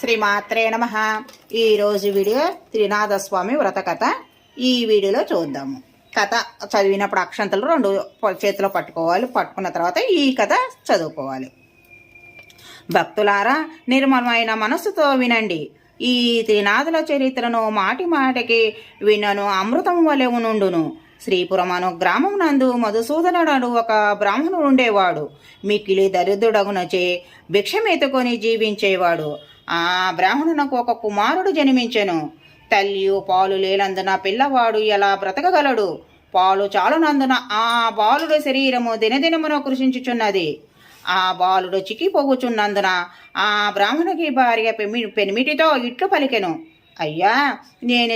శ్రీమాత్రే నమ. ఈరోజు వీడియో త్రినాథస్వామి వ్రత కథ. ఈ వీడియోలో చూద్దాము. కథ చదివినప్పుడు అక్షంతలు రెండు చేతిలో పట్టుకోవాలి. పట్టుకున్న తర్వాత ఈ కథ చదువుకోవాలి. భక్తులారా నిర్మలమైన మనస్సుతో వినండి. ఈ త్రినాథుల చరిత్రను మాటి మాటికి వినను అమృతం వలె నుండును శ్రీపురం అను గ్రామం నందు మధుసూదనుడు ఒక బ్రాహ్మణుడు ఉండేవాడు. మిక్కిలి దరిద్రుడగునచే భిక్షమెత్తుకొని జీవించేవాడు. ఆ బ్రాహ్మణునకు ఒక కుమారుడు జన్మించెను. తల్లియు పాలు లేనందున పిల్లవాడు ఎలా బ్రతకగలడు? పాలు చాలునందున ఆ బాలుడి శరీరము దినదినమున కృషించుచున్నది. ఆ బాలుడు చిక్కిపోగుచున్నందున ఆ బ్రాహ్మణుకి భార్య పెమి పెనిమిటితో ఇట్లు పలికెను. అయ్యా నేను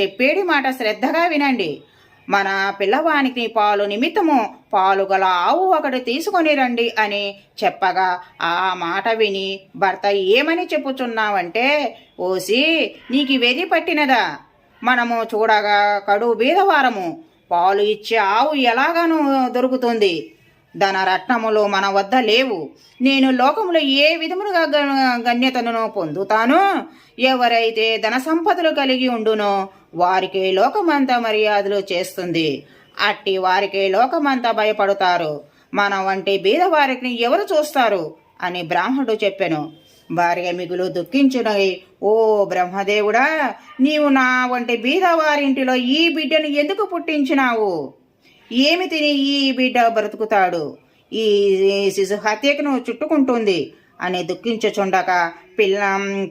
చెప్పేడి మాట శ్రద్ధగా వినండి. మన పిల్లవానికి పాలు నిమిత్తము పాలు గల ఆవు ఒకటి తీసుకొని రండి అని చెప్పగా ఆ మాట విని భర్త ఏమని చెప్పుచున్నావంటే ఓసి నీకు వెది పట్టినదా? మనము చూడగా కడు బీదవారము. పాలు ఇచ్చే ఆవు ఎలాగను దొరుకుతుంది? ధనరత్నములు మన వద్ద లేవు. నేను లోకములో ఏ విధములుగా గణ్యతను పొందుతాను? ఎవరైతే ధన సంపదలు కలిగి ఉండునో వారికి లోకమంతా మర్యాదలు చేస్తుంది. అట్టి వారికి లోకమంతా భయపడతారు. మన వంటి బీదవారికి ఎవరు చూస్తారు? అని బ్రాహ్మణుడు చెప్పెను. భార్య మిగులు దుఃఖించునై ఓ బ్రహ్మదేవుడా నీవు నా వంటి బీదవారింటిలో ఈ బిడ్డను ఎందుకు పుట్టించినావు? ఏమి తిని ఈ బిడ్డ బ్రతుకుతాడు? ఈ శిశు హత్యకును చుట్టుకుంటుంది. అని దుఃఖించుచుండక పిల్ల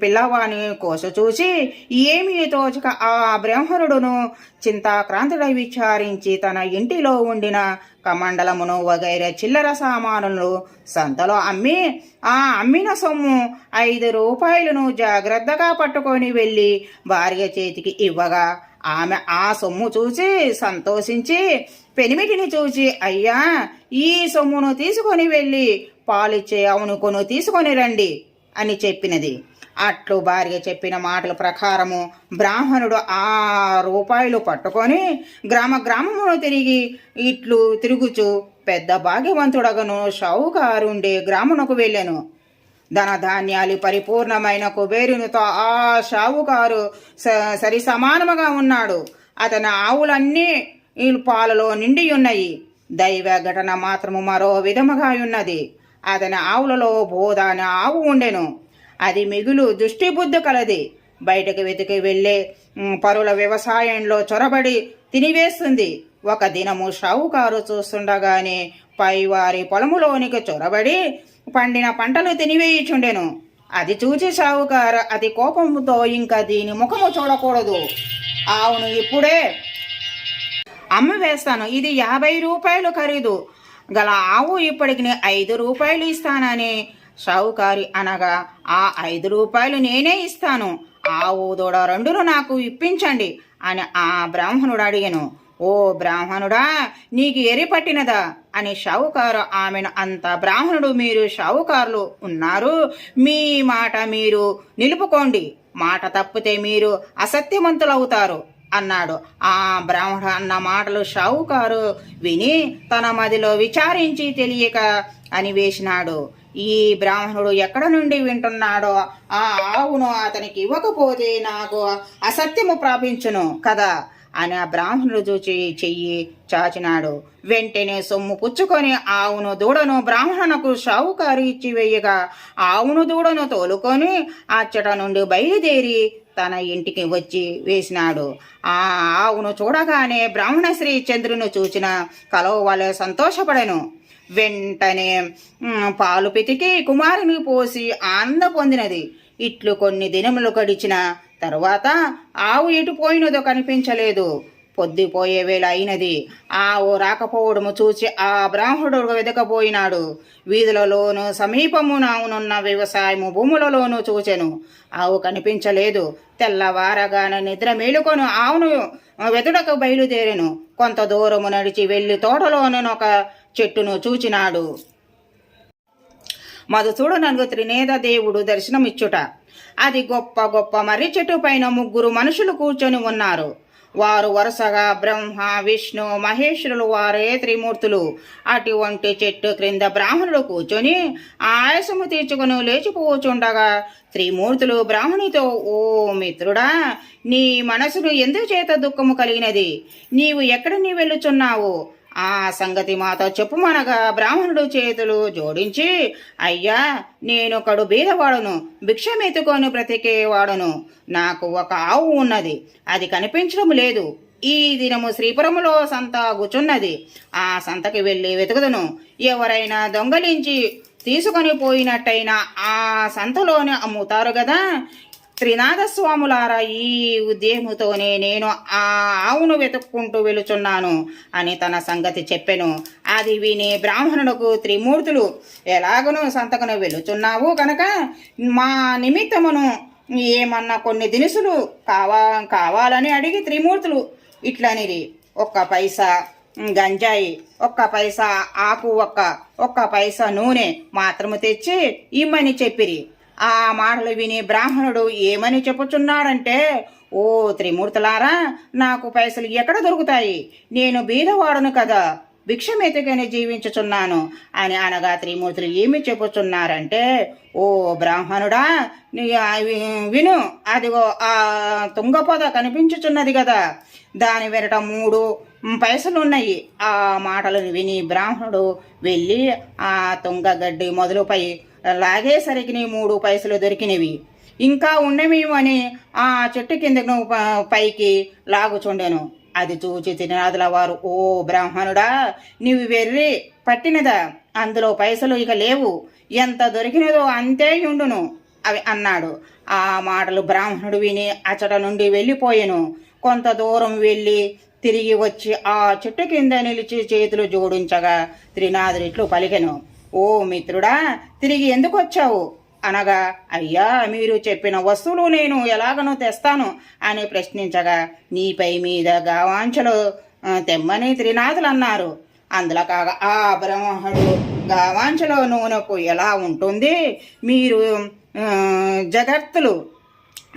పిల్లవాని కోస చూసి ఏమీ తోచక ఆ బ్రాహ్మణుడును చింతాక్రాంతుడై విచారించి తన ఇంటిలో ఉండిన కమండలమును వగైర చిల్లర సామానులు సంతలో అమ్మి ఆ అమ్మిన సొమ్ము ఐదు రూపాయలను జాగ్రత్తగా పట్టుకొని వెళ్ళి భార్య చేతికి ఇవ్వగా ఆమె ఆ సొమ్ము చూసి సంతోషించి పెనిమిటిని చూసి అయ్యా ఈ సొమ్మును తీసుకొని వెళ్ళి పాలిచ్చే అవును కొను తీసుకొని రండి అని చెప్పినది. అట్లు భార్య చెప్పిన మాటల ప్రకారము బ్రాహ్మణుడు ఆ రూపాయలు పట్టుకొని గ్రామ గ్రామమును తిరిగి ఇట్లు తిరుగుచు పెద్ద భాగ్యవంతుడగను షావుకారుండే గ్రామునకు వెళ్ళాను. ధనధాన్యాలు పరిపూర్ణమైన కుబేరునితో ఆ షావుకారు స- సరి సమానముగా ఉన్నాడు. అతని ఆవులన్నీ ఈ పాలలో నిండి ఉన్నాయి దైవ ఘటన మాత్రము మరో విధముగా ఉన్నది. అతని ఆవులలో బోధ అనే ఆవు ఉండెను. అది మిగులు దృష్టిబుద్ధి కలది. బయటకు వెతికి వెళ్ళే పరుల వ్యవసాయంలో చొరబడి తినివేస్తుంది. ఒక దినము షావుకారు చూస్తుండగానే పైవారి పొలములోనికి చొరబడి పండిన పంటలు తినివేయుచుండెను. అది చూచి షావుకారు అది కోపంతో ఇంకా దీని ముఖము చూడకూడదు. ఆవును ఇప్పుడే అమ్మ వేస్తాను. ఇది యాభై రూపాయలు ఖరీదు. గల ఆవు ఇప్పటికి ఐదు రూపాయలు ఇస్తానని. షావుకారి అనగా ఆ ఐదు రూపాయలు నేనే ఇస్తాను. ఆవు దూడ రెండును నాకు ఇప్పించండి అని ఆ బ్రాహ్మణుడు అడిగాను. ఓ బ్రాహ్మణుడా నీకు ఎరి పట్టినదా? అని షావుకారు ఆమెను అంత బ్రాహ్మణుడు మీరు షావుకారులు ఉన్నారు. మీ మాట మీరు నిలుపుకోండి. మాట తప్పితే మీరు అసత్యవంతులవుతారు అన్నాడు. ఆ బ్రాహ్మణ అన్న మాటలు షావుకారు విని తన మదిలో విచారించి తెలియక అని వేసినాడు ఈ బ్రాహ్మణుడు ఎక్కడ నుండి వింటున్నాడో ఆ ఆవును అతనికి ఇవ్వకపోతే నాకు అసత్యము ప్రాపించును కదా అని ఆ బ్రాహ్మణుడు చూచి చెయ్యి చాచినాడు. వెంటనే సొమ్ము పుచ్చుకొని ఆవును దూడను బ్రాహ్మణునకు షావుకారు ఇచ్చి వేయగా ఆవును దూడను తోలుకొని అచ్చట నుండి బయలుదేరి తన ఇంటికి వచ్చి వేసినాడు. ఆ ఆవును చూడగానే బ్రాహ్మణ శ్రీ చంద్రుని చూచిన కలవ వలె సంతోషపడెను. వెంటనే పాలు పితికి కుమారుని పోసి ఆనంద పొందినది. ఇట్లు కొన్ని దినములు గడిచిన తరువాత ఆవు ఎటు పోయినదో కనిపించలేదు. పొద్దుపోయే వేళ అయినది. ఆవు రాకపోవడము చూచి ఆ బ్రాహ్మడు వెదకపోయినాడు. వీధులలోను సమీపమున ఉన్న వ్యవసాయము భూములలోనూ చూచెను. ఆవు కనిపించలేదు. తెల్లవారగానే నిద్ర మేలుకొను ఆవును వెతుడకు బయలుదేరెను. కొంత దూరము నడిచి వెళ్ళి తోటలోనొక చెట్టును చూచినాడు. మధుసూడనకు త్రినేద దేవుడు దర్శనమిచ్చుట. అది గొప్ప గొప్ప మర్రి చెట్టు పైన ముగ్గురు మనుషులు కూర్చొని ఉన్నారు. వారు వరుసగా బ్రహ్మ విష్ణు మహేశ్వరులు వారే త్రిమూర్తులు. అటువంటి చెట్టు క్రింద బ్రాహ్మణుడు కూర్చొని ఆయాసము తీర్చుకుని లేచిపోచుండగా త్రిమూర్తులు బ్రాహ్మణితో ఓ మిత్రుడా నీ మనసును ఎందుచేత చేత దుఃఖము కలిగినది? నీవు ఎక్కడ నీ వెళ్ళుచున్నావు? ఆ సంగతి మాతో చెప్పుమనగా బ్రాహ్మణుడు చేతులు జోడించి అయ్యా నేను కడు బీదవాడును భిక్షమెత్తుకొని బ్రతికేవాడును. నాకు ఒక ఆవు ఉన్నది అది కనిపించడం లేదు. ఈ దినము శ్రీపురములో సంత గుచున్నది ఆ సంతకి వెళ్ళి వెతుకుదును. ఎవరైనా దొంగలించి తీసుకొని పోయినట్టయినా ఆ సంతలోనే అమ్ముతారు కదా త్రినాథస్వాములారా ఈ ఉద్యముతోనే నేను ఆ ఆవును వెతుక్కుంటూ వెళుచున్నాను అని తన సంగతి చెప్పెను. అది విని బ్రాహ్మణుడుకు త్రిమూర్తులు ఎలాగనూ సంతకను వెళుచున్నావు కనుక మా నిమిత్తమును ఏమన్నా కొన్ని దినుసులు కావా కావాలని అడిగి త్రిమూర్తులు ఇట్లనిరి ఒక్క పైసా గంజాయి ఒక్క పైసా ఆకు ఒక్క ఒక్క పైసా నూనె మాత్రము తెచ్చి ఇమ్మని చెప్పిరి. ఆ మాటలు విని బ్రాహ్మణుడు ఏమని చెప్పుచున్నాడంటే ఓ త్రిమూర్తులారా నాకు పైసలు ఎక్కడ దొరుకుతాయి? నేను బీదవాడును కదా భిక్షమెతుకని జీవించుచున్నాను. అని అనగా త్రిమూర్తులు ఏమి చెప్పుచున్నారంటే ఓ బ్రాహ్మణుడా విను అదిగో ఆ తుంగపొద కనిపించుచున్నది కదా దాని వెనట మూడు పైసలున్నాయి. ఆ మాటలను విని బ్రాహ్మణుడు వెళ్ళి ఆ తుంగగడ్డి మొదలుపై లాగేసరికి నీ మూడు పైసలు దొరికినవి. ఇంకా ఉండమేమని అని ఆ చెట్టు కిందకు పైకి లాగుచుండెను. అది చూచి తినాదుల వారు ఓ బ్రాహ్మణుడా నీవు వెర్రి పట్టినదా? అందులో పైసలు ఇక లేవు. ఎంత దొరికినదో అంతే ఉండును అవి అన్నాడు. ఆ మాటలు బ్రాహ్మణుడు విని అచట నుండి వెళ్ళిపోయాను. కొంత దూరం వెళ్ళి తిరిగి వచ్చి ఆ చెట్టు కింద నిలిచి చేతులు జోడించగా త్రినాథుడిట్లు పలికెను. ఓ మిత్రుడా తిరిగి ఎందుకు వచ్చావు? అనగా అయ్యా మీరు చెప్పిన వస్తువులు నేను ఎలాగనో తెస్తాను అని ప్రశ్నించగా నీపై మీద గావాంచలు తెమ్మని త్రినాథులు అన్నారు. అందులో కాగా ఆ బ్రహ్మణుడు గావాంచలో నూనెకు ఎలా ఉంటుంది? మీరు జగత్తులు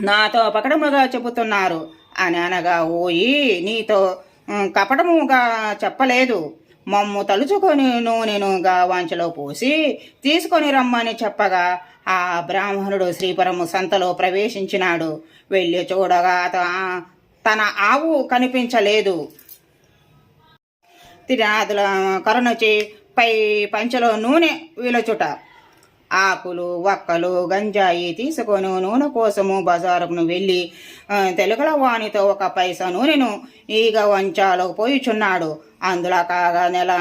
నాతో పకడముగా చెబుతున్నారు. అని అనగా ఓయి నీతో కపటముగా చెప్పలేదు. మమ్ము తలుచుకొని నూనెను గావాంచలో పోసి తీసుకొని రమ్మని చెప్పగా ఆ బ్రాహ్మణుడు శ్రీపురము సంతలో ప్రవేశించినాడు. వెళ్ళి చూడగా తన ఆవు కనిపించలేదు. తినాదుల కరుణచి పై పంచలో నూనె వీలచుట. ఆకులు వక్కలు గంజాయి తీసుకొని నూనె కోసము బజారుకు వెళ్ళి తెలుగుల వానితో ఒక పైస నూనెను ఈగ వంచాలో పోయిచున్నాడు. అందులో కాగా నెల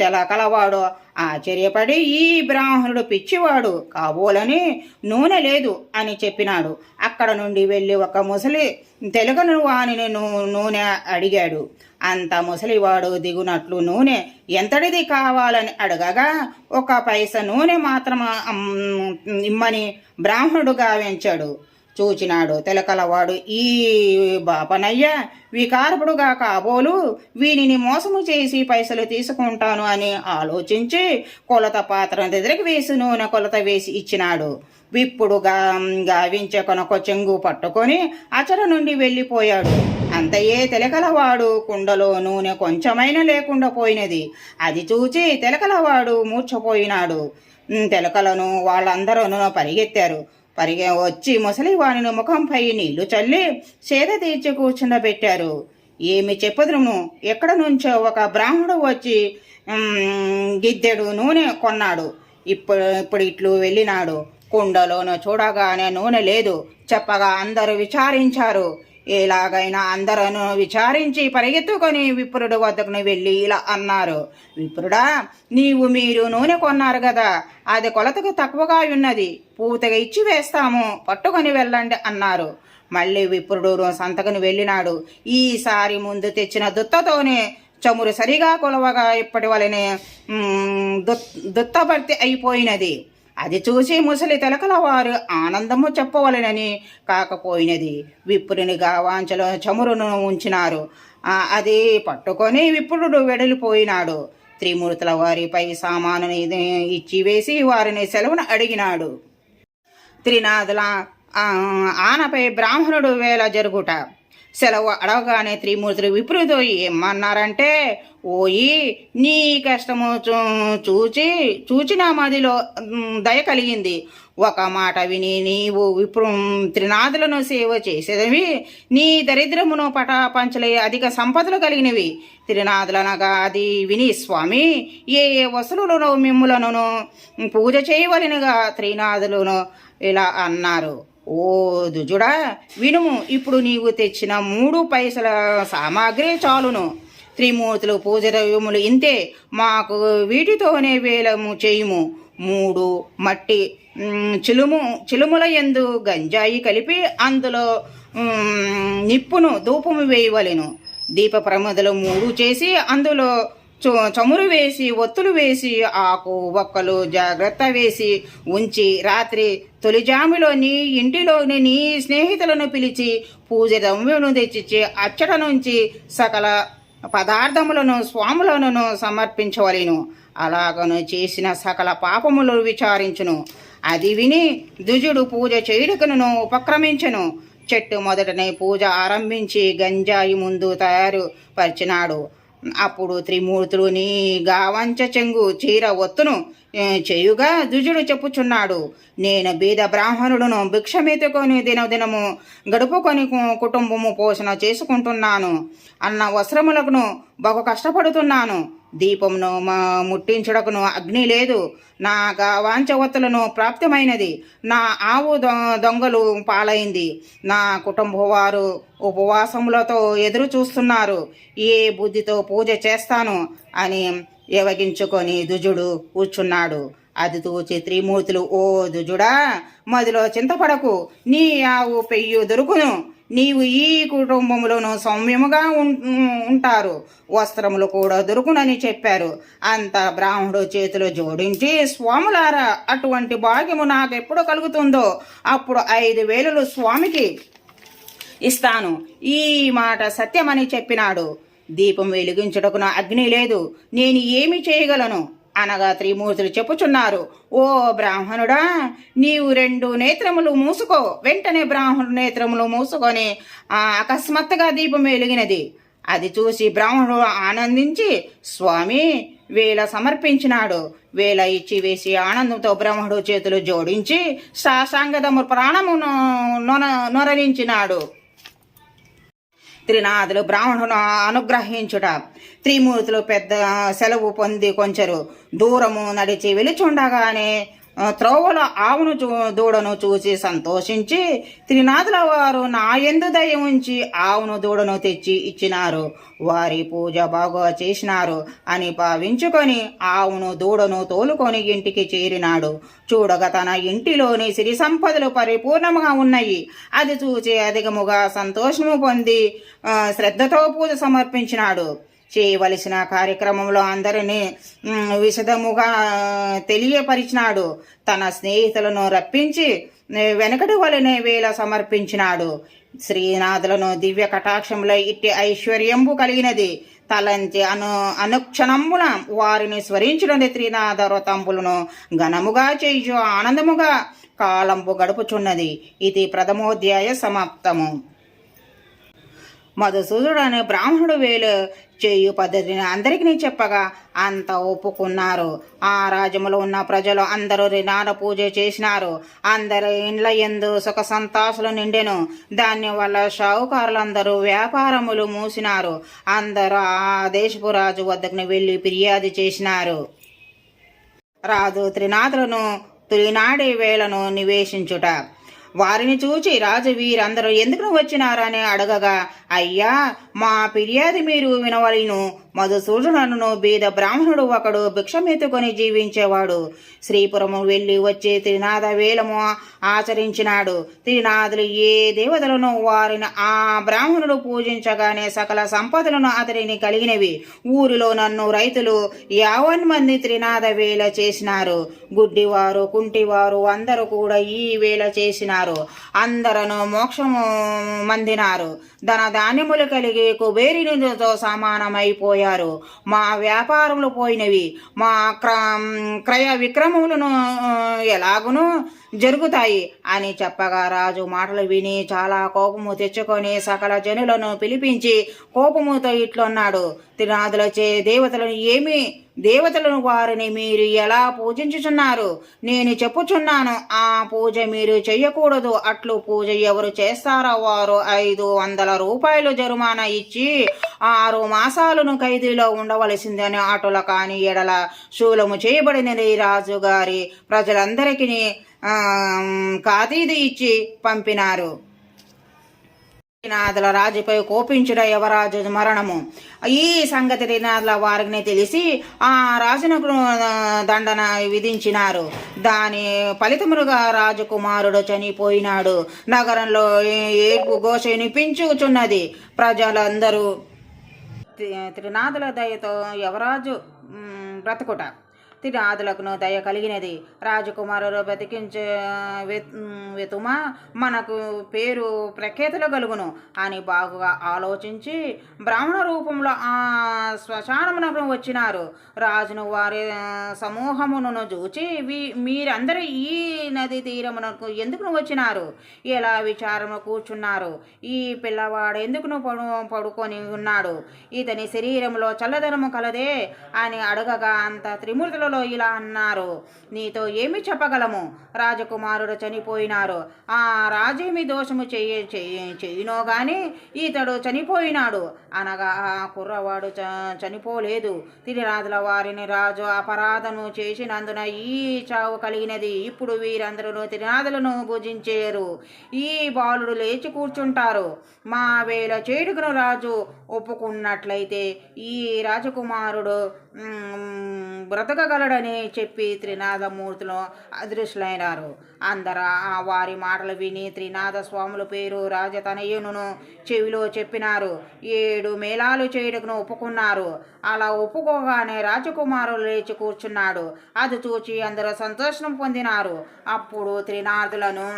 తెల కలవాడు ఆశ్చర్యపడి ఈ బ్రాహ్మణుడు పిచ్చివాడు కాబోలని నూనె లేదు అని చెప్పినాడు. అక్కడ నుండి వెళ్ళి ఒక ముసలి తెలుగును వానిని నూ- నూనె అడిగాడు. అంత ముసలివాడు దిగునట్లు నూనె ఎంతటిది కావాలని అడగగా ఒక పైస నూనె మాత్రం ఇమ్మని బ్రాహ్మణుడు గావించాడు చూచినాడు తెలకలవాడు. ఈ బాపనయ్య వికారపుడుగా కాబోలు వీనిని మోసము చేసి పైసలు తీసుకుంటాను అని ఆలోచించి కొలత పాత్ర దగ్గరికి వేసి నూనె కొలత వేసి ఇచ్చినాడు. విప్పుడు గా గావించే కొనొక చెంగు పట్టుకొని అచర నుండి వెళ్ళిపోయాడు. అంతయే తెలకలవాడు కుండలో నూనె కొంచెమైనా లేకుండా పోయినది. అది చూచి తెలకలవాడు మూర్చపోయినాడు తెలకలను వాళ్ళందరూ పరిగెత్తారు. పరిగె వచ్చి ముసలివాణిను ముఖంపై నీళ్ళు చల్లి సేద తీర్చి కూర్చుండబెట్టారు. ఏమి చెప్పదును ఎక్కడ నుంచో ఒక బ్రాహ్మడు వచ్చి గిద్దెడు నూనె కొన్నాడు. ఇప్పుడు ఇప్పుడు ఇట్లు వెళ్ళినాడు. కుండలోను చూడగానే నూనె లేదు. చెప్పగా అందరూ విచారించారు. ఎలాగైనా అందరూ విచారించి పరిగెత్తుకొని విప్రుడు వద్దకుని వెళ్ళి ఇలా అన్నారు. విప్రుడా నీవు మీరు నూనె కొన్నారు కదా అది కొలతకు తక్కువగా ఉన్నది పూతగా ఇచ్చి వేస్తాము పట్టుకొని వెళ్ళండి అన్నారు. మళ్ళీ విప్రుడు సంతకుని వెళ్ళినాడు. ఈసారి ముందు తెచ్చిన దుత్తతోనే చమురు సరిగా కొలవగా ఇప్పటి వలనే దుత్- దుత్తభర్తి అయిపోయినది. అది చూసి ముసలి తెలకల వారు ఆనందము చెప్పవలెనని కాకపోయినది. విప్పురుని గావాంచలో చమురును ఉంచినారు. అది పట్టుకొని విప్పుడు వెడలిపోయినాడు. త్రిమూర్తుల వారిపై సామానుని ఇచ్చి వేసి వారిని సెలవును అడిగినాడు. త్రినాథుల ఆనపై బ్రాహ్మణుడు వేల జరుగుట. సెలవు అడవగానే త్రిమూర్తులు విప్రుతో ఏమన్నారంటే ఓయి నీ కష్టము చూ- చూచి చూచిన మదిలో దయ కలిగింది. ఒక మాట విని నీవు విప్రు త్రినాథులను సేవ చేసేవి నీ దరిద్రమును పటాపంచలే అధిక సంపదలు కలిగినవి. త్రినాథులనగా అది విని స్వామి ఏ ఏ వసూలను మిమ్ములను పూజ చేయవలెనుగా త్రినాథులను ఇలా అన్నారు. ఓ దుజుడా వినుము ఇప్పుడు నీవు తెచ్చిన మూడు పైసల సామాగ్రి చాలును. త్రిమూర్తులు పూజ ద్రవ్యములు ఇంతే మాకు వీటితోనే వేలము చేయుము. మూడు మట్టి చిలుము చిలుముల ఎందు గంజాయి కలిపి అందులో నిప్పును ధూపము వేయవలెను. దీప ప్రమదలు మూడు చేసి అందులో చమురు వేసి ఒత్తులు వేసి ఆకు ఒక్కలు జాగ్రత్త వేసి ఉంచి రాత్రి తొలిజాములో నీ ఇంటిలోని నీ స్నేహితులను పిలిచి పూజ దమ్మును తెచ్చిచ్చి అచ్చట నుంచి సకల పదార్థములను స్వాములను సమర్పించవలెను. అలాగను చేసిన సకల పాపములు విచారించును. అది విని దుజుడు పూజ చేయుటకును ఉపక్రమించను. చెట్టు మొదటనే పూజ ఆరంభించి గంజాయి ముందు తయారు పరిచినాడు అప్పుడు త్రిమూర్తులు నీ గావంచ చెంగు చీర ఒత్తును చేయుగా దుజుడు చెప్పుచున్నాడు. నేను బీద బ్రాహ్మణుడును భిక్షమెత్తుకొని దినదినము గడుపుకొని కుటుంబము పోషణ చేసుకుంటున్నాను. అన్న వస్త్రములకును బహు కష్టపడుతున్నాను. దీపమును మా ముట్టించుటకును అగ్ని లేదు. నా వాంచవత్తులను ప్రాప్తమైనది. నా ఆవు దొంగలు పాలైంది. నా కుటుంబ వారు ఉపవాసములతో ఎదురు చూస్తున్నారు ఏ బుద్ధితో పూజ చేస్తాను అని ఇవ్వగించుకొని దుజుడు కూర్చున్నాడు. అది తూచి త్రిమూర్తులు ఓ దుజుడా మదిలో చింతపడకు. నీ ఆవు పెయ్యు దొరుకును. నీవు ఈ కుటుంబంలోనూ సౌమ్యముగా ఉంటారు. వస్త్రములు కూడా దొరుకునని చెప్పారు. అంత బ్రాహ్మణుడు చేతులు జోడించి స్వాములారా అటువంటి భాగ్యము నాకు ఎప్పుడు కలుగుతుందో? అప్పుడు ఐదు వేలులు స్వామికి ఇస్తాను. ఈ మాట సత్యమని చెప్పినాడు. దీపం వెలిగించుటకు నా అగ్ని లేదు. నేను ఏమి చేయగలను? అనగా త్రిమూర్తులు చెప్పుచున్నారు. ఓ బ్రాహ్మణుడా నీవు రెండు నేత్రములు మూసుకో. వెంటనే బ్రాహ్మణుడు నేత్రములు మూసుకొని ఆ అకస్మాత్తుగా దీపం వెలిగినది. అది చూసి బ్రాహ్మణుడు ఆనందించి స్వామి వేల సమర్పించినాడు. వేల ఇచ్చి వేసి ఆనందంతో బ్రహ్మడు చేతులు జోడించి సాసాంగదము ప్రాణమును నొన నొరలించినాడు. త్రినాథులు బ్రాహ్మణును అనుగ్రహించుట. త్రిమూర్తులు పెద్ద సెలవు పొంది కొంచెరు దూరము నడిచి వెలుచుండగానే త్రోవల ఆవును చూ దూడను చూసి సంతోషించి త్రినాథుల వారు నా ఎందు దయ ఉంచి ఆవును దూడను తెచ్చి ఇచ్చినారు. వారి పూజ బాగా చేసినారు అని భావించుకొని ఆవును దూడను తోలుకొని ఇంటికి చేరినాడు. చూడగా తన ఇంటిలోని సిరి సంపదలు పరిపూర్ణముగా ఉన్నాయి. అది చూసి అధికముగా సంతోషము పొంది శ్రద్ధతో పూజ సమర్పించినాడు. చేయవలసిన కార్యక్రమంలో అందరినీ విషదముగా విశదముగా తెలియపరిచినాడు. తన స్నేహితులను రప్పించి వెనకటి వలనే వేల సమర్పించినాడు. శ్రీనాథులను దివ్య కటాక్షంలో ఇట్టి ఐశ్వర్యంబు కలిగినది. తలంచి అను అనుక్షణమున వారిని స్మరించుడని త్రినాథ వ్రతంబులను ఘనముగా చేయుచు ఆనందముగా కాలంబు గడుపుచున్నది. ఇది ప్రథమోధ్యాయ సమాప్తము. మధుసూదుడు అనే బ్రాహ్మణుడు వేలు చేయు పద్ధతిని అందరికీ చెప్పగా అంత ఒప్పుకున్నారు. ఆ రాజ్యములో ఉన్న ప్రజలు అందరూ రినాడ పూజ చేసినారు. అందరి ఇండ్ల ఎందు సుఖ సంతాసులు నిండెను. దాని వల్ల షావుకారులందరూ వ్యాపారములు మూసినారు. అందరూ ఆ దేశపు రాజు వద్దకు వెళ్ళి ఫిర్యాదు చేసినారు. రాజు త్రినాథులను తొలినాడి వేళను నివేశించుట వారిని చూచి రాజు వీరందరూ ఎందుకు వచ్చినారని అడగగా అయ్యా మా ఫిర్యాదు మీరు వినవలను. మధుసూదనును బీద బ్రాహ్మణుడు ఒకడు భిక్షమెత్తుకొని జీవించేవాడు. శ్రీపురము వెళ్ళి వచ్చే త్రినాథ వేలము ఆచరించినాడు. త్రినాథులు ఏ దేవతలను వారిని ఆ బ్రాహ్మణుడు పూజించగానే సకల సంపదలను అతడిని కలిగినవి. ఊరిలో నన్ను రైతులు యావన్ మంది త్రినాథ వేల చేసినారు. గుడ్డివారు కుంటివారు అందరూ కూడా ఈ వేల చేసినారు. అందరను మోక్షము మందినారు. ధన ధాన్యములు కలిగి కుబేరినితో సమానమైపోయారు. మా వ్యాపారములు పోయినవి. మా క్ర క్రయ విక్రమములను ఆ, జరుగుతాయి అని చెప్పగా రాజు మాటలు విని చాలా కోపము తెచ్చుకొని సకల జనులను పిలిపించి కోపముతో ఇట్లున్నాడు. త్రినాథులచే దేవతలను ఏమి? దేవతలను వారిని మీరు ఎలా పూజించుచున్నారు? నేను చెప్పుచున్నాను ఆ పూజ మీరు చెయ్యకూడదు. అట్లు పూజ ఎవరు చేస్తారో వారు ఐదు వందల రూపాయలు జరిమానా ఇచ్చి ఆరు మాసాలను ఖైదీలో ఉండవలసిందని అటుల కాని ఎడల శూలము చేయబడినది రాజుగారి ప్రజలందరికీ ఖాతీది ఇచ్చి పంపినారు. త్రినాథుల రాజుపై కోపించుట యువరాజు మరణము. ఈ సంగతి త్రినాథుల వారికి తెలిసి ఆ రాజునకు దండన విధించినారు. దాని ఫలితములుగా రాజకుమారుడు చనిపోయినాడు. నగరంలో ఏడుపు ఘోష వినిపించుచున్నది ప్రజలందరూ త్రి- త్రినాథుల దయతో యువరాజు బ్రతుకుట. త్రినాథులకును దయ కలిగినది. రాజకుమారుడు బతికించే వెతుమ వెతుమా మనకు పేరు ప్రఖ్యాతులు కలుగును అని బాగుగా ఆలోచించి బ్రాహ్మణ రూపంలో ఆ శ్మశానమునకు వచ్చినారు. రాజును వారి సమూహమును చూచి వీ మీరందరూ ఈ నది తీరమునకు ఎందుకు వచ్చినారు? ఎలా విచారము కూర్చున్నారు? ఈ పిల్లవాడు ఎందుకును పడు పడుకొని ఉన్నాడు? ఇతని శరీరంలో చల్లదనము కలదే అని అడగగా అంత త్రిమూర్తులలో ఇలా అన్నారు. నీతో ఏమి చెప్పగలము? రాజకుమారుడు చనిపోయినారు ఆ రాజేమి దోషము చెయ్య చేయినో చెయ్యునో గాని ఇతడు చనిపోయినాడు. అనగా ఆ కుర్రవాడు చ చనిపోలేదు. తిరిరాజుల వారిని రాజు అపరాధను చేసినందున ఈ చావు కలిగినది. ఇప్పుడు వీరందరూ తిరినాదులను భుజించేరు. ఈ బాలుడు లేచి కూర్చుంటారు. మా వేళ చేడుకును రాజు. ఒప్పుకున్నట్లయితే ఈ రాజకుమారుడు బ్రతకగలడని చెప్పి త్రినాథమూర్తులు అదృశ్యులైనారు. అందరు ఆ వారి మాటలు విని త్రినాథ స్వాముల పేరు రాజతనయును చెవిలో చెప్పినారు. ఏడు మేళాలు చేయడకును ఒప్పుకున్నారు. అలా ఒప్పుకోగానే రాజకుమారులు లేచి కూర్చున్నాడు. అది చూచి అందరూ సంతోషం పొందినారు. అప్పుడు త్రినాథులను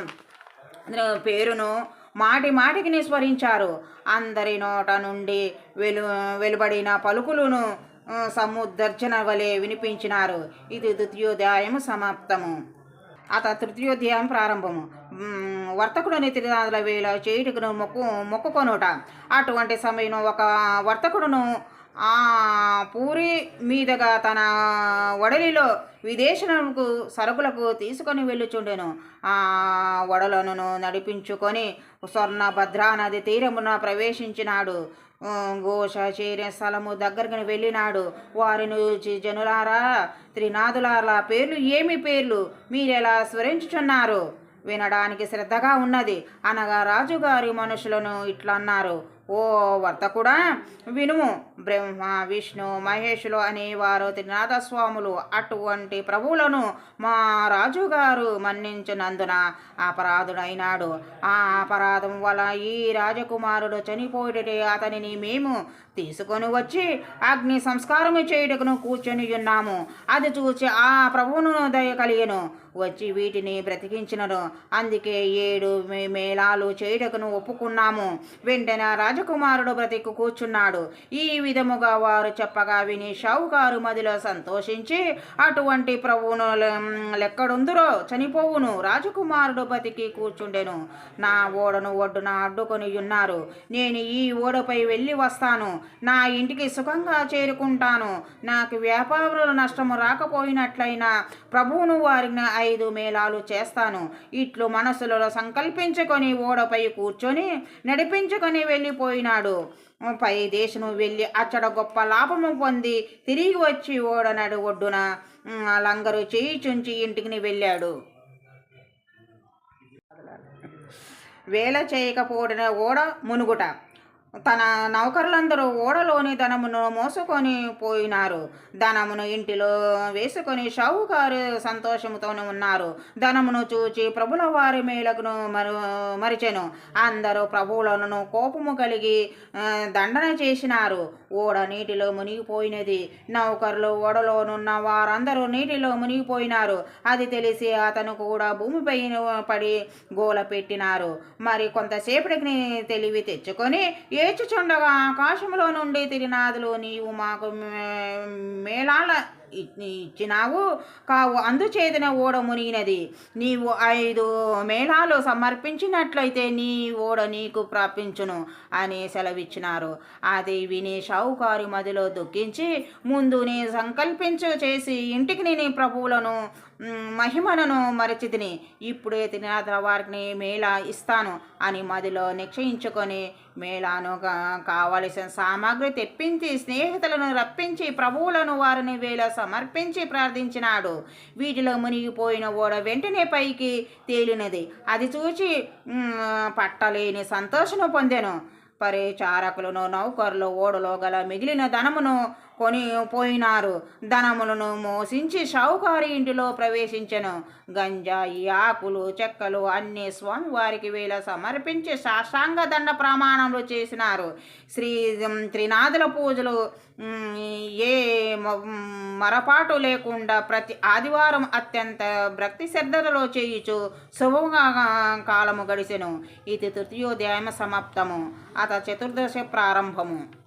పేరును మాటి మాటికి నిస్మరించారు అందరి నోట నుండి వెలు వెలువడిన పలుకులను సముద్దర్జన వలె వినిపించినారు. ఇది ద్వితీయోధ్యాయము సమాప్తము. అత తృతీయోధ్యాయం ప్రారంభము. మ్, వర్తకుడు తిరునాదుల వేళ చేయుటకును మొక్కు మొక్కుకొనుట. అటువంటి సమయం ఒక వర్తకుడును ఆ పూరి మీదుగా తన వడలిలో విదేశములకు సరుకులకు తీసుకొని వెళ్ళుచుండెను. ఆ వడలను నడిపించుకొని స్వర్ణ భద్రా నది తీరమున ప్రవేశించినాడు. ఘోష చేరే స్థలము దగ్గరకు వెళ్ళినాడు. వారిని జనులారా త్రినాథులారా పేర్లు ఏమి పేర్లు? మీరెలా స్మరించుచున్నారు వినడానికి శ్రద్ధగా ఉన్నది. అనగా రాజుగారి మనుషులను ఇట్లా అన్నారు. ఓ వర్తకుడా వినుము. బ్రహ్మ విష్ణు మహేషులు అనేవారు త్రినాథస్వాములు అటువంటి ప్రభువులను మా రాజుగారు మన్నించినందున అపరాధుడైనాడు. ఆ అపరాధం వల్ల ఈ రాజకుమారుడు చనిపోయిటే అతనిని మేము తీసుకొని వచ్చి అగ్ని సంస్కారము చేయుటకును కూర్చొని ఉన్నాము. అది చూసి ఆ ప్రభువును దయ కలిగను. వచ్చి వీటిని బ్రతికించినరు అందుకే ఏడు మే- మేళాలు చేయుటకును ఒప్పుకున్నాము. వెంటనే రాజకుమారుడు బ్రతికు కూర్చున్నాడు. ఈ విధముగా వారు చెప్పగా విని షావుకారు మదిలో సంతోషించి అటువంటి ప్రభువును లెక్కడుందురో చనిపోవును. రాజకుమారుడు బతికి కూర్చుండెను. నా ఓడను ఒడ్డున అడ్డుకొని ఉన్నారు. నేను ఈ ఓడపై వెళ్ళి వస్తాను. నా ఇంటికి సుఖంగా చేరుకుంటాను. నాకు వ్యాపారుల నష్టము రాకపోయినట్లయినా ప్రభువును వారిని ఐదు మేళాలు చేస్తాను. ఇట్లు మనసులో సంకల్పించుకొని ఓడపై కూర్చొని నడిపించుకొని వెళ్ళిపోయినాడు. పై దేశము వెళ్ళి అచ్చడ గొప్ప లాభము పొంది తిరిగి వచ్చి ఓడ నడు ఒడ్డున లంగరు చేయిచుంచి ఇంటికి వెళ్ళాడు. వేల చేయకపోవడన ఓడ మునుగుట. తన నౌకరులందరూ ఓడలోని ధనమును మోసుకొని పోయినారు. ధనమును ఇంటిలో వేసుకొని షావుకారు సంతోషముతోనే ఉన్నారు. ధనమును చూచి ప్రభుల వారి మేలకును మరు మరిచెను. అందరూ ప్రభువులను కోపము కలిగి దండన చేసినారు. ఓడ నీటిలో మునిగిపోయినది. నౌకరులు ఓడలోనున్న వారందరూ నీటిలో మునిగిపోయినారు. అది తెలిసి అతను కూడా భూమిపై పడి గోల పెట్టినారు. మరి కొంతసేపటికి తెలివి తెచ్చుకొని ఏచుచుండగా ఆకాశంలో నుండి తిరినాదులు నీవు మాకు మేళాల ఇచ్చినావు. కావు అందుచేతన ఓడ మునిగినది. నీవు ఐదు మేళాలు సమర్పించినట్లయితే నీ ఓడ నీకు ప్రాపించును అని సెలవిచ్చినారు. అది విని షావుకారి మదిలో దుఃఖించి ముందు నీ సంకల్పించు చేసి ఇంటికి నేను ప్రభువులను మహిమలను మరచితిని. ఇప్పుడే తినాద వారికి మేళా ఇస్తాను అని మదిలో నిశ్చయించుకొని మేళాను కావలసిన సామాగ్రి తెప్పించి స్నేహితులను రప్పించి ప్రభువులను వారిని వేళ సమర్పించి ప్రార్థించినాడు. వీటిలో మునిగిపోయిన ఓడ వెంటనే పైకి తేలినది. అది చూచి పట్టలేని సంతోషను పొందెను. పరిచారకులను నౌకర్లు ఓడలో గల మిగిలిన ధనమును కొనిపోయినారు. ధనములను మోసించి షావుకారి ఇంటిలో ప్రవేశించెను. గంజాయి ఆకులు చెక్కలు అన్ని స్వామివారికి వేళ సమర్పించి సాష్టాంగ దండ ప్రమాణములు చేసినారు. శ్రీ త్రినాథుల పూజలు ఏ మరపాటు లేకుండా ప్రతి ఆదివారం అత్యంత భక్తి శ్రద్ధలలో చేయుచు శుభంగా కాలము గడిచెను. ఇది తృతీయోధ్యాయం సమాప్తము. అత చతుర్దశ ప్రారంభము.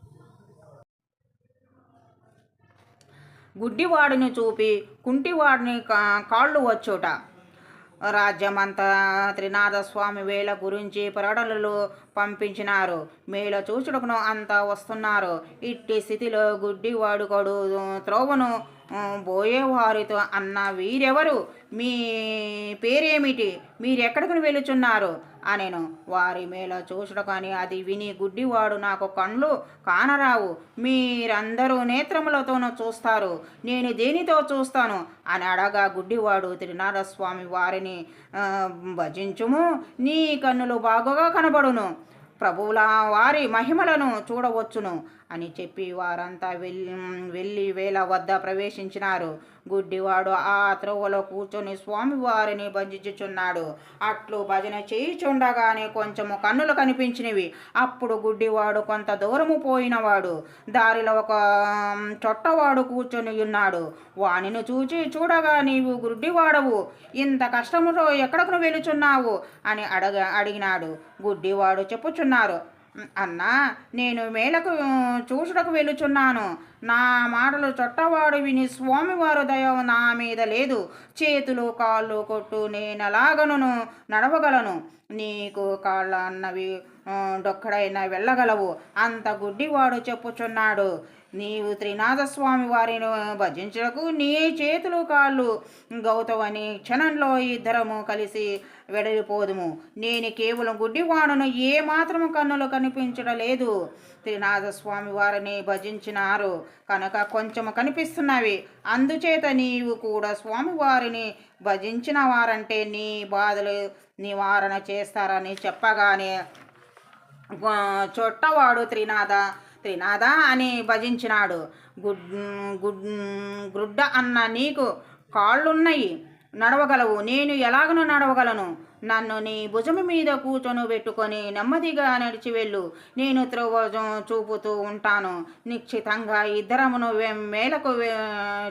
గుడ్డివాడిని చూపి కుంటివాడిని కా- కాళ్ళు వచ్చుట. రాజ్యమంతా త్రినాథస్వామి వేళ గురించి ప్రకటనలు పంపించినారు. మేళ చూచుటకును అంతా వస్తున్నారు. ఇట్టి స్థితిలో గుడ్డివాడుకడు త్రోవను బోయేవారితో అన్న వీరెవరు? మీ పేరేమిటి? మీరెక్కడికి వెళుచున్నారు? అనెను. వారి మేళ చూసుడు కానీ అది విని గుడ్డివాడు నాకు కండ్లు కానరావు. మీరందరూ నేత్రములతోనూ చూస్తారు. నేను దేనితో చూస్తాను? అని అడగా గుడ్డివాడు. త్రినాథ స్వామి వారిని భజించుము. నీ కన్నులు బాగుగా కనబడును. ప్రభువుల వారి మహిమలను చూడవచ్చును. అని చెప్పి వారంతా వెళ్ళి వెళ్ళి వేల వద్ద ప్రవేశించినారు. గుడ్డివాడు ఆ త్రోవలో కూర్చొని స్వామివారిని భజించుచున్నాడు. అట్లు భజన చేయుచుండగానే కొంచెము కన్నులు కనిపించినవి. అప్పుడు గుడ్డివాడు కొంత దూరము పోయినవాడు. దారిలో ఒక చొట్టవాడు కూర్చొని ఉన్నాడు. వానిని చూచి చూడగా నీవు గుడ్డివాడవు. ఇంత కష్టముతో ఎక్కడకు వెలుచున్నావు అని అడగ అడిగినాడు. గుడ్డివాడు చెప్పుచున్నారు. అన్నా నేను మేలకు చూసుటకు వెళ్ళుచున్నాను. నా మాటలు చొట్టవాడు విని స్వామివారు దయ నా మీద లేదు. చేతులు కాళ్ళు కొట్టు నేనలాగను నడవగలను. నీకు కాళ్ళ అన్నవి డొక్కడైనా వెళ్ళగలవు. అంత గుడ్డివాడు చెప్పుచున్నాడు. నీవు త్రినాథస్వామి వారిని భజించడకు నీ చేతులు కాళ్ళు. గౌతవని క్షణంలో ఇద్దరము కలిసి వెడలిపోదుము. నేను కేవలం గుడ్డివాణను ఏ మాత్రము కన్నులు కనిపించడం లేదు త్రినాథస్వామి వారిని భజించినారు. కనుక కొంచెము కనిపిస్తున్నవి. అందుచేత నీవు కూడా స్వామివారిని భజించిన వారంటే నీ బాధలు నివారణ చేస్తారని చెప్పగానే చొట్టవాడు త్రినాథ త్రినాథ అని భజించినాడు. గుడ్ గుడ్ గుడ్డ అన్న నీకు కాళ్ళున్నాయి. నడవగలవు. నేను ఎలాగను నడవగలను? నన్ను నీ భుజము మీద కూర్చొని పెట్టుకొని నెమ్మదిగా నడిచి వెళ్ళు. నేను త్రోవ చూపుతూ ఉంటాను. నిశ్చితంగా ఇద్దరమును మేలకు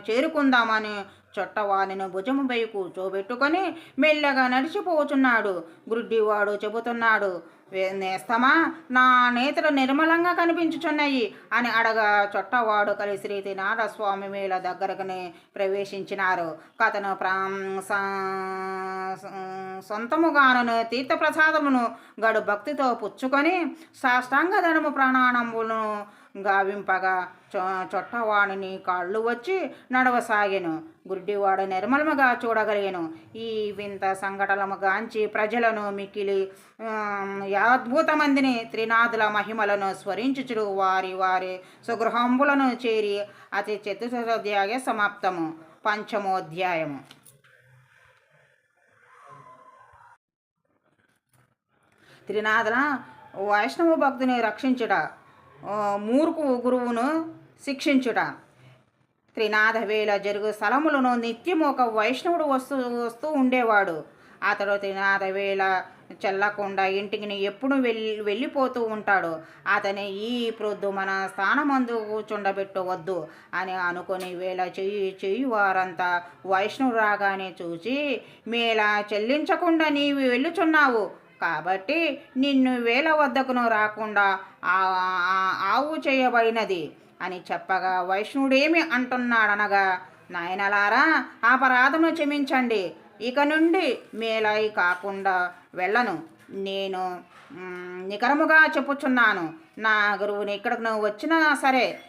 చేరుకుందామని చేరుకుందామని చొట్టవానిని భుజముపై కూర్చోబెట్టుకొని మెల్లగా నడిచిపోచున్నాడు. గుడ్డివాడు చెబుతున్నాడు. నేస్తమా? నా నేతలు నిర్మలంగా కనిపించుచున్నాయి అని అడగా చొట్టవాడు కలిసి రీతి నారస్వామి మేళ దగ్గరకుని ప్రవేశించినారు. కథను ప్రా సొంతముగాను తీర్థప్రసాదమును గడు భక్తితో పుచ్చుకొని సాష్టాంగ ధనము ప్రాణాణములను గావింపగా చొ చొట్టవాడిని కాళ్ళు వచ్చి నడవసాగెను. గుడ్డివాడు నిర్మలముగా చూడగలిగాను. ఈ వింత సంఘటనము గాంచి ప్రజలను మిక్కిలి అద్భుతమందిని త్రినాథుల మహిమలను స్మరించుచుడు వారి వారి సుగృహంబులను చేరి అతి చతుర్థోధ్యాయ సమాప్తము. పంచమోధ్యాయము. త్రినాథుల వైష్ణవ భక్తుని రక్షించుట మూర్ఖు గురువును శిక్షించుట త్రినాథవేల జరుగు స్థలములను నిత్యం ఒక వైష్ణవుడు వస్తూ వస్తూ ఉండేవాడు. అతడు త్రినాథ వేళ చెల్లకుండా ఇంటికి ఎప్పుడు వెళ్ళి వెళ్ళిపోతూ ఉంటాడు. అతని ఈ ప్రొద్దు మన స్థానమందు కూర్చుండబెట్టవద్దు అని అనుకుని వేళ చెయ్యి చెయ్యి వారంతా వైష్ణవు రాగానే చూసి మేళ చెల్లించకుండా నీవు వెళ్ళుచున్నావు. కాబట్టి నిన్ను వేల వద్దకును రాకుండా ఆవు చేయబడినది. అని చెప్పగా వైష్ణుడేమి అంటున్నాడనగా నాయనలారా అపరాధము క్షమించండి. ఇక నుండి మేలై కాకుండా వెళ్ళను. నేను నికరముగా చెప్పుచున్నాను. నా గురువుని ఇక్కడికి నువ్వు వచ్చినా సరే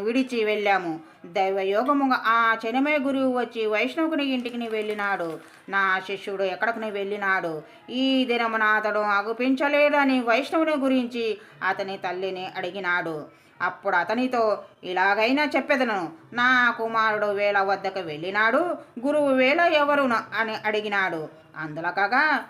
విడిచి వెళ్ళాము. దైవయోగముగా ఆ చనిమే గురువు వచ్చి వైష్ణవుని ఇంటికి వెళ్ళినాడు. నా శిష్యుడు ఎక్కడికి వెళ్ళినాడు? ఈ దినమున అతడు అగుపించలేదని వైష్ణవుని గురించి అతని తల్లిని అడిగినాడు. అప్పుడు అతనితో ఇలాగైనా చెప్పెదను. నా కుమారుడు వేల వద్దకు వెళ్ళినాడు. గురువు వేల ఎవరు అని అడిగినాడు. అందులోకగా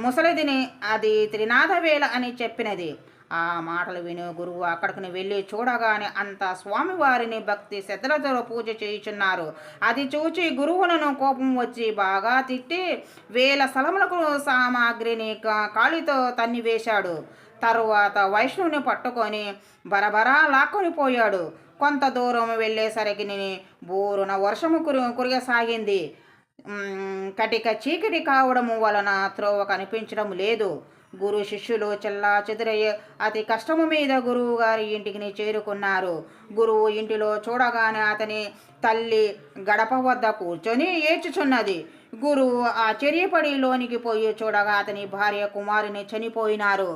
ముసలిదిని అది త్రినాథ వేల అని చెప్పినది. ఆ మాటలు విని గురువు అక్కడికి వెళ్ళి చూడగానే అంత స్వామివారిని భక్తి శ్రద్ధలతో పూజ చేయుచున్నారు. అది చూచి గురువులను కోపం వచ్చి బాగా తిట్టి వేల స్థలములకు సామాగ్రిని కా- కాలితో తన్ని వేశాడు తరువాత వైష్ణవుని పట్టుకొని బరబరా లాక్కొని పోయాడు. కొంత దూరం వెళ్ళేసరికి బోరున వర్షము కురు కురిగసాగింది కటిక చీకటి కావడము వలన త్రోవ కనిపించడం లేదు. గురు శిష్యులు చెల్లా చెదురయ్యే అతి కష్టము మీద గురువు గారి ఇంటికి చేరుకున్నారు. గురువు ఇంటిలో చూడగానే అతని తల్లి గడప వద్ద కూర్చొని ఏడ్చుచున్నది. గురువు ఆశ్చర్యపడి లోనికి పోయి చూడగా అతని భార్య కుమారుని చనిపోయినారు.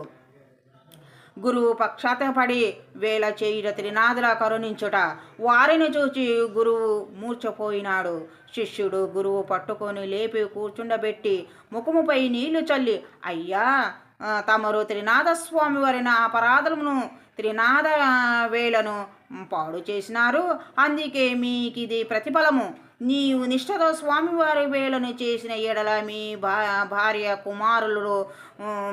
గురువు పక్షాతపడి వేల చేయుట త్రినాథుల కరుణించుట. వారిని చూచి గురువు మూర్చపోయినాడు శిష్యుడు గురువు పట్టుకొని లేపి కూర్చుండబెట్టి ముఖముపై నీళ్ళు చల్లి అయ్యా తమరు త్రినాథ స్వామి వారిన అపరాధమును త్రినాథ వేలను పాడు చేసినారు. అందుకే మీకు ఇది ప్రతిఫలము. నీవు నిష్ఠతో స్వామివారి వేలను చేసిన ఎడల మీ భా భార్య కుమారులు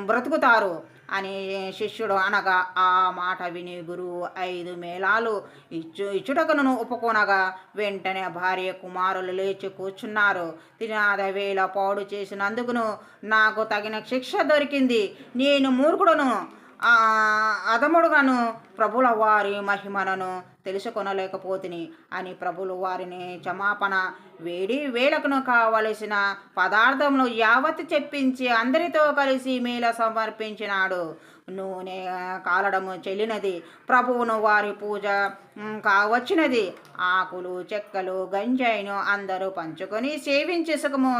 బ్రతుకుతారు. అని శిష్యుడు అనగా ఆ మాట విని గురువు ఐదు మేళాలు ఇచ్చు ఇచ్చుటకును ఒప్పుకొనగా వెంటనే భార్య కుమారులు లేచి కూర్చున్నారు. తినాద వేళ పాడు చేసినందుకును నాకు తగిన శిక్ష దొరికింది. నేను మూర్ఖుడును. అదముడుగాను ప్రభుల వారి మహిమలను తెలుసుకొనలేకపోతిని అని ప్రభులు వారిని క్షమాపణ వేడి వేళకును కావలసిన పదార్థములు యావత్ చెప్పించి అందరితో కలిసి మీల సమర్పించినాడు. నూనె కాలడము చెల్లినది ప్రభువును వారి పూజ కావచ్చినది. ఆకులు చెక్కలు గంజాయిను అందరూ పంచుకొని సేవించి సుఖము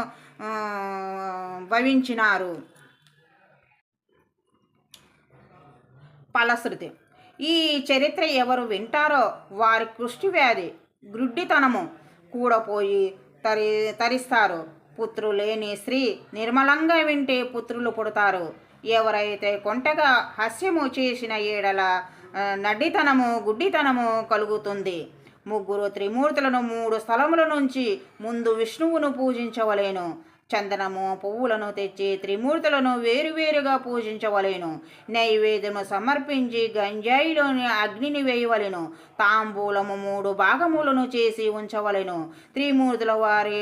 భవించినారు ఫలశ్రుతి ఈ చరిత్ర ఎవరు వింటారో వారి కృష్టి వ్యాధి గ్రుడ్డితనము కూడపోయి తరి తరిస్తారు. పుత్రు లేని స్త్రీ నిర్మలంగా వింటే పుత్రులు పుడతారు. ఎవరైతే కొంటగా హస్యము చేసిన ఏడల నడ్డితనము గుడ్డితనము కలుగుతుంది. ముగ్గురు త్రిమూర్తులను మూడు స్థలముల నుంచి ముందు విష్ణువును పూజించవలేను. చందనము పువ్వులను తెచ్చి త్రిమూర్తులను వేరువేరుగా పూజించవలెను. నైవేద్యము సమర్పించి గంజాయిలోని అగ్నిని వేయవలెను. తాంబూలము మూడు భాగములను చేసి ఉంచవలెను. త్రిమూర్తుల వారి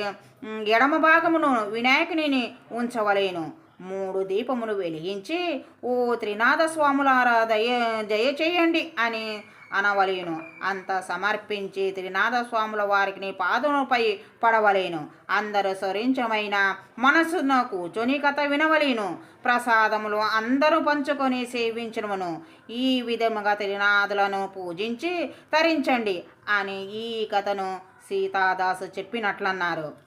ఎడమ భాగమును వినాయకునిని ఉంచవలెను. మూడు దీపములు వెలిగించి ఓ త్రినాథస్వాములారా దయ దయ దయచేయండి అని అనవలేను. అంత సమర్పించి త్రినాథస్వాముల వారికి పాదముపై పడవలేను. అందరు స్వరించమైన మనసును కూర్చొని కథ వినవలేను. ప్రసాదములు అందరూ పంచుకొని సేవించడమును ఈ విధముగా త్రినాథులను పూజించి తరించండి అని ఈ కథను సీతాదాసు చెప్పినట్లన్నారు.